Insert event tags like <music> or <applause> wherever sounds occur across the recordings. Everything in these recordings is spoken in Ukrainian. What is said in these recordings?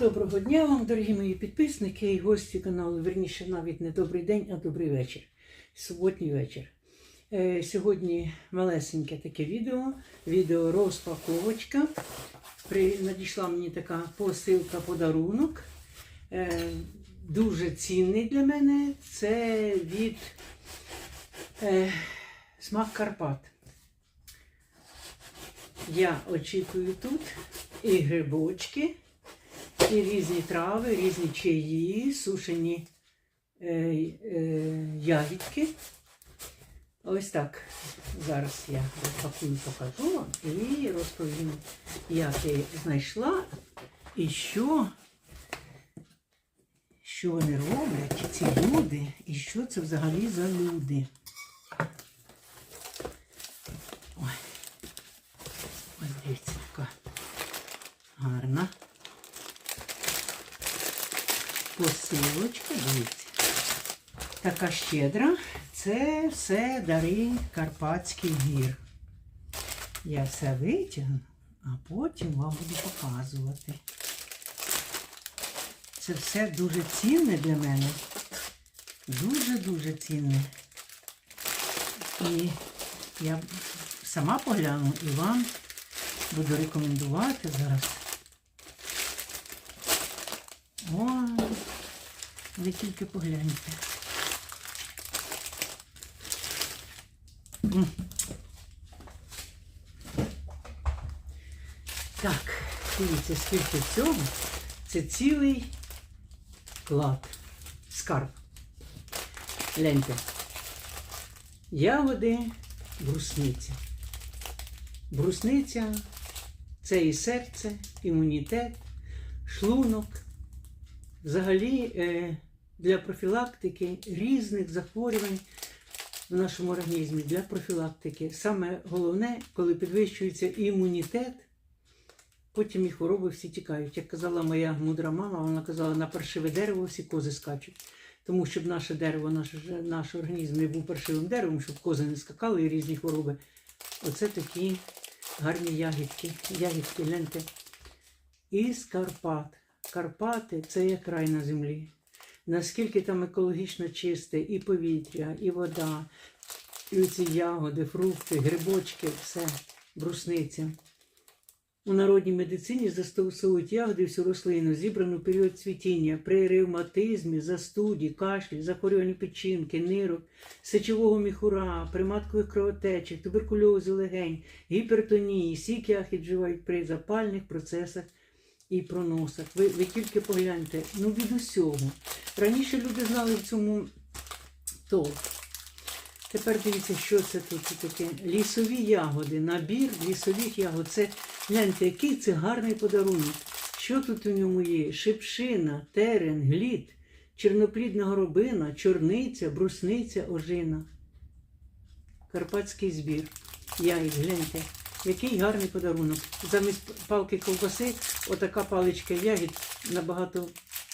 Доброго дня вам, дорогі мої підписники і гості каналу. Верніше, навіть не добрий день, а добрий вечір. Суботній вечір. Е, сьогодні малесеньке таке відео. Відео розпаковочка. При... Надійшла мені така посилка подарунок. Е, дуже цінний для мене. Це від е, Смак Карпат. Я очікую тут і грибочки, і різні трави, різні чаї, сушені е, е, ягідки. Ось так. Зараз я розпакую, покажу і розповім, як я знайшла і що, що вони роблять, ці люди, і що це взагалі за люди. Ой. Ось дивіться, яка гарна. Посилочка, дивіться. Така щедра. Це все дари Карпатських гір. Я все витягну, а потім вам буду показувати. Це все дуже цінне для мене. Дуже-дуже цінне. І я сама погляну і вам буду рекомендувати зараз. Ви тільки погляньте. Так, дивіться, скільки цього. Це цілий клад, скарб. Гляньте. Ягоди, брусниця. Брусниця це і серце, імунітет, шлунок. Взагалі е, для профілактики різних захворювань в нашому організмі, для профілактики. Саме головне, коли підвищується імунітет, потім і хвороби всі тікають. Як казала моя мудра мама, вона казала, на паршиве дерево всі кози скачуть. Тому щоб наше дерево, наш, наш організм не був паршивим деревом, щоб кози не скакали і різні хвороби. Оце такі гарні ягідки. Ягідки, гляньте. Із Карпат. Карпати це як рай на землі. Наскільки там екологічно чисте і повітря, і вода, і ці ягоди, фрукти, грибочки, все, брусниця. У народній медицині застосовують ягоди всю рослину, зібрану в період цвітіння при ревматизмі, застуді, кашлі, захворюванні печінки, нирок, сечового міхура, при маткових кровотечах, туберкульозі легень, гіпертонії, сік ягід вживають при запальних процесах і проносах. Ви, ви тільки погляньте, ну від усього. Раніше люди знали в цьому толк. Тепер дивіться, що це тут таке. Лісові ягоди, набір лісових ягод. Це гляньте, який це гарний подарунок. Що тут у ньому є? Шипшина, терен, глід, чорноплідна горобина, чорниця, брусниця, ожина. Карпатський збір. Ягід, гляньте. Який гарний подарунок. Замість палки ковбаси, отака паличка ягід набагато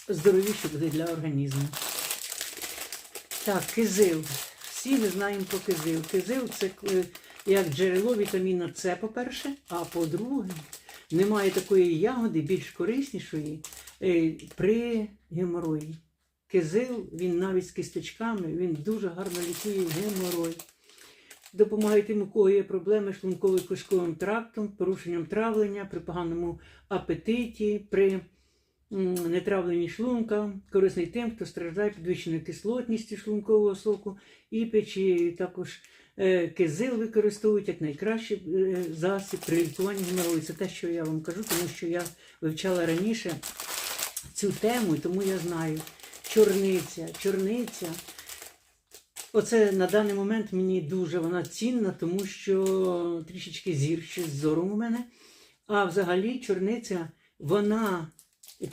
здоровіше буде для організму. Так, кизил. Всі ми знаємо про кизил. Кизил це е, як джерело вітаміна С, по-перше, а по-друге, немає такої ягоди більш кориснішої е, при геморої. Кизил, він навіть з кісточками, він дуже гарно лікує геморой. Допомагає тим, у кого є проблеми з шлунково-кишковим трактом, порушенням травлення, при поганому апетиті, при нетравленні шлунка, корисний тим, хто страждає підвищеною кислотністю шлункового соку і печі. Також е, кизил використовують як найкращий е, засіб при лікуванні геморою. Це те, що я вам кажу, тому що я вивчала раніше цю тему, і тому я знаю. Чорниця, чорниця. Оце на даний момент мені дуже вона цінна, тому що трішечки зір ще з зором у мене. А взагалі чорниця вона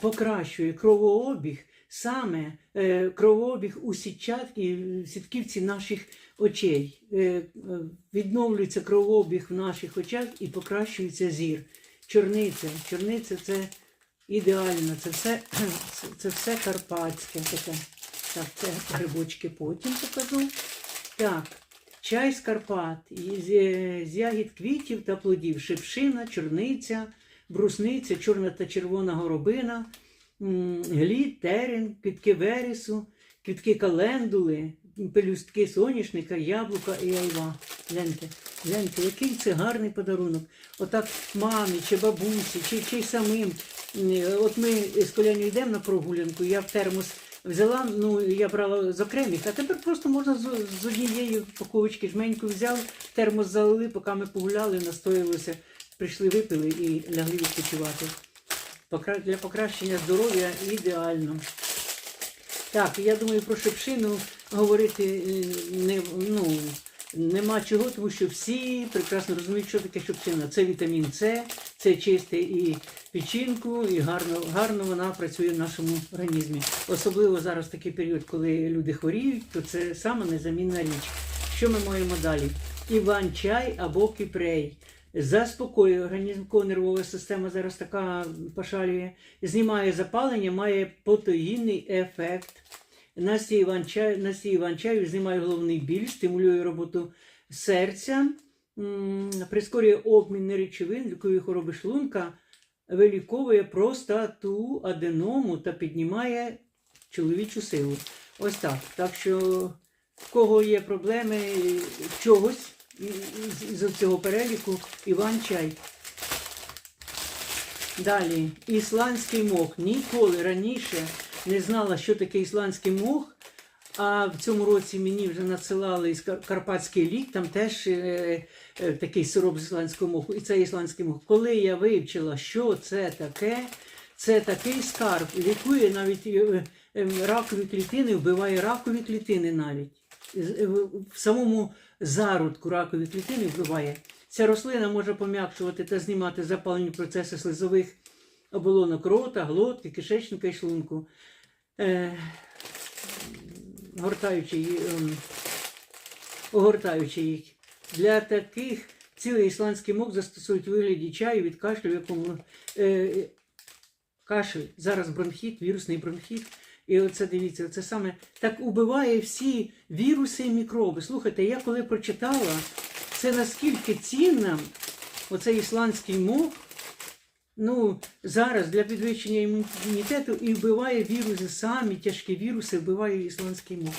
покращує кровообіг, саме е, кровообіг у в сітківці наших очей. Е, е, відновлюється кровообіг в наших очах і покращується зір. Чорниця. Чорниця це ідеально, це все, <clears throat> це все карпатське таке. Так, це грибочки потім покажу. Так, чай з Карпат, із, з ягід квітів та плодів, шипшина, чорниця, брусниця, чорна та червона горобина, глід, терен, квітки вересу, квітки календули, пелюстки соняшника, яблука і айва. Гляньте, гляньте, який це гарний подарунок. Отак мамі чи бабусі, чи, чи самим. От ми з Коляню йдемо на прогулянку, я в термос взяла, ну я брала з окремих, а тепер просто можна з, з однієї упаковочки жменьку взяв, термос залили, поки ми погуляли, настоїлися, прийшли, випили і лягли відпочивати. Покра- Для покращення здоров'я ідеально. Так, я думаю, про шипшину говорити е, не, ну, нема чого, тому що всі прекрасно розуміють, що таке шипшина. Це вітамін С, це чисте і печінку, і гарно, гарно вона працює в нашому організмі. Особливо зараз такий період, коли люди хворіють, то це саме незамінна річ. Що ми маємо далі? Іван-чай або кіпрей. Заспокоює організм, коли нервова система зараз така пошалює, знімає запалення, має потоїнний ефект. Настій Іван-чаю знімає головний біль, стимулює роботу серця, прискорює обмін речовин, лікує хвороби шлунка, виліковує простату, аденому та піднімає чоловічу силу. Ось так. Так що в кого є проблеми чогось із цього переліку, Іван-чай. Далі, ісландський мох. Ніколи раніше не знала, що таке ісландський мох. А в цьому році мені вже надсилали із Кар- Карпатський лік, там теж е, е, такий сироп з ісландського моху. І це ісландський мох. Коли я вивчила, що це таке, це такий скарб. Лікує навіть е, е, ракові клітини, вбиває ракові клітини навіть. Е, В самому зародку ракові клітини вбиває. Ця рослина може пом'якшувати та знімати запалені процеси слизових оболонок рота, глотки, кишечника і шлунку. Е, гортаючи, її, ем, огортаючи їх. Для таких цілий ісландський мок застосують у вигляді чаю від кашлю, в якому е, кашель, зараз бронхіт, вірусний бронхіт. І оце дивіться, це саме так убиває всі віруси і мікроби. Слухайте, я коли прочитала, це наскільки цінно, оцей ісландський мох, ну, зараз для підвищення імунітету і вбиває віруси, самі тяжкі віруси вбиває ісландський мох.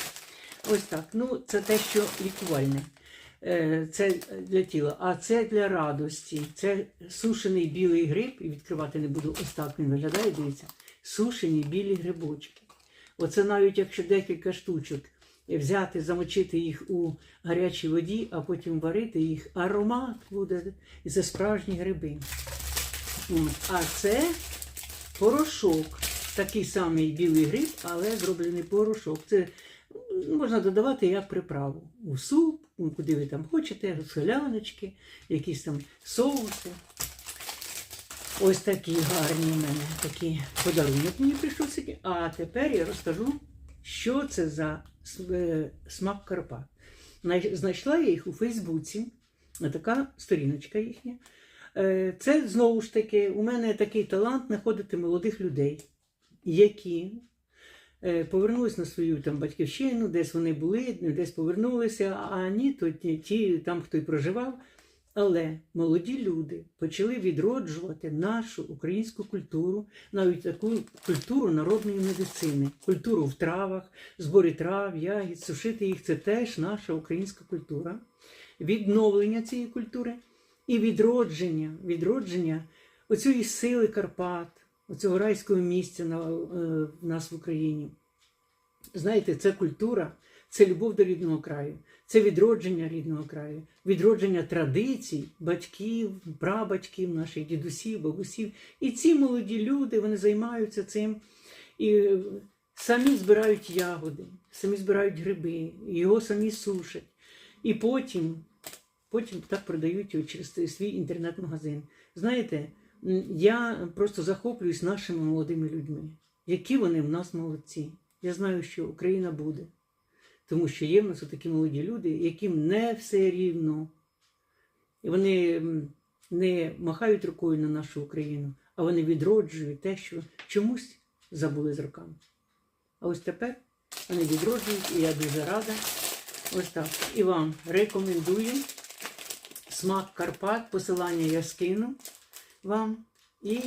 Ось так. Ну, це те, що лікувальне. Е, Це для тіла, а це для радості. Це сушений білий гриб, і відкривати не буду, ось так він виглядає, дивіться. Сушені білі грибочки. Оце навіть якщо декілька штучок взяти, замочити їх у гарячій воді, а потім варити їх, аромат буде це справжні гриби. От. А це порошок. Такий самий білий гриб, але зроблений порошок. Це можна додавати як приправу. У суп, куди ви там хочете, соляночки, якісь там соуси. Ось такі гарні в мене такі подарунок мені прийшов. А тепер я розкажу, що це за е, смак Карпат. Знайшла я їх у Фейсбуці. Така сторіночка їхня. Е, Це знову ж таки, у мене такий талант знаходити молодих людей, які е, повернулись на свою там батьківщину, десь вони були, десь повернулися, а ні, то ті, там, хто й проживав. Але молоді люди почали відроджувати нашу українську культуру, навіть таку культуру народної медицини, культуру в травах, зборі трав, ягід, сушити їх це теж наша українська культура, відновлення цієї культури і відродження, відродження оцієї сили Карпат, оцього райського місця на, е, в нас в Україні. Знаєте, це культура, це любов до рідного краю, це відродження рідного краю, відродження традицій, батьків, прабатьків, наших дідусів, бабусів. І ці молоді люди вони займаються цим і самі збирають ягоди, самі збирають гриби, його самі сушать. І потім, потім так продають через свій інтернет-магазин. Знаєте, я просто захоплююсь нашими молодими людьми, які вони в нас молодці. Я знаю, що Україна буде. Тому що є в нас такі молоді люди, яким не все рівно. І вони не махають рукою на нашу Україну, а вони відроджують те, що чомусь забули з роками. А ось тепер вони відроджують, і я дуже рада. Ось так. І вам рекомендую смак Карпат, посилання я скину вам. І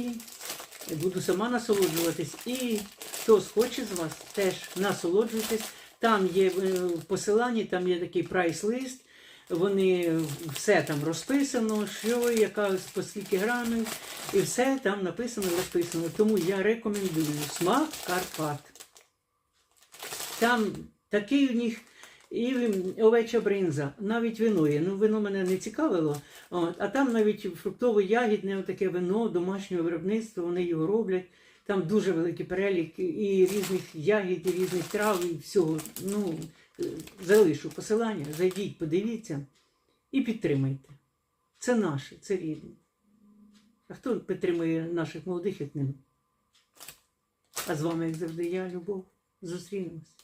буду сама насолоджуватись. І хто схоче з вас, теж насолоджуйтесь. Там є е, в посиланні, там є такий прайс-лист. Вони все там розписано, що, яка скільки грамів, і все там написано, розписано. Тому я рекомендую смак Карпат. Там такий у них і овеча бринза, навіть вино є. Ну, вино мене не цікавило. От, а там навіть фруктово-ягідне таке вино домашнього виробництва, вони його роблять. Там дуже великий перелік і різних ягід, і різних трав, і всього. Ну, залишу посилання, зайдіть, подивіться і підтримайте. Це наше, це рідне. А хто підтримує наших молодих, як не ми? А з вами, як завжди, я, Любов. Зустрінемось.